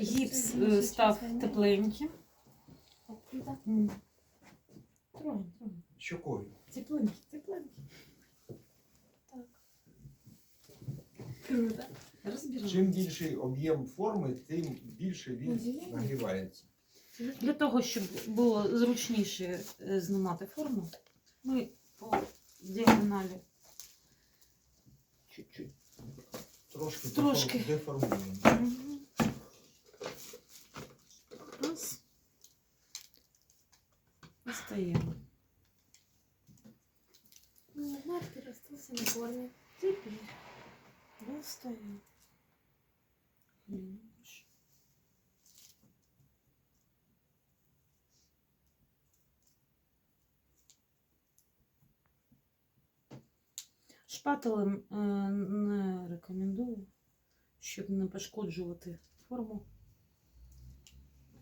Гіпс е, став тепленьким. Трогай, трогай. Щокою. Тепленький, тепленький. Так. Круто. Розбираємо. Чим більший об'єм форми, тим більше він нагрівається. Для того, щоб було зручніше е, знімати форму, ми по діагоналі чуть-чуть. Трошки, Трошки. дефор- деформуємо. Мгм. Раз. Достаємо. Маркер остался на форме. Теперь достаем. Шпателем е, не рекомендую, щоб не пошкоджувати форму.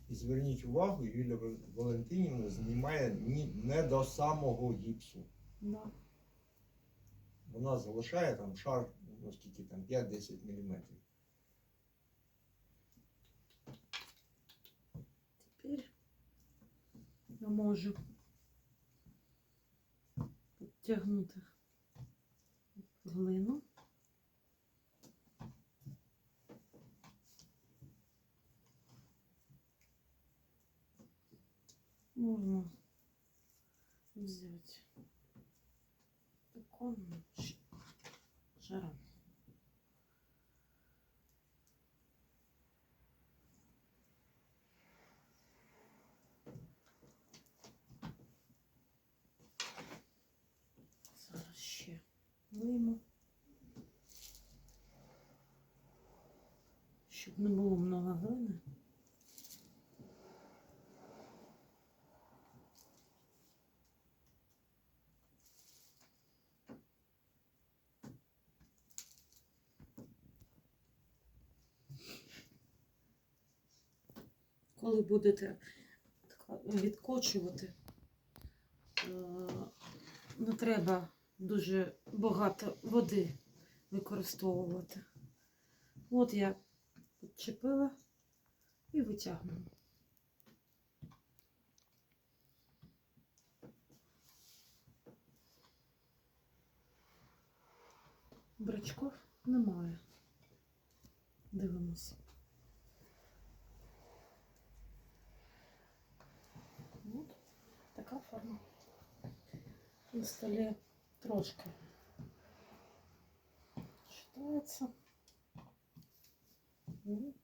І зверніть увагу, Юлія Валентинівна знімає не до самого гіпсу. Да. Вона залишає там шар, ну скільки там, 5-10 мм. Теперь я можу підтягнути глину. Можна взяти такому ш- шаром. Вийму. Щоб не було много глини. Коли будете відкочувати, е, не треба дуже багато води використовувати. От я підчепила і витягнула. Брачков немає. Дивимося. От така форма. На столі трошки считается. Ну,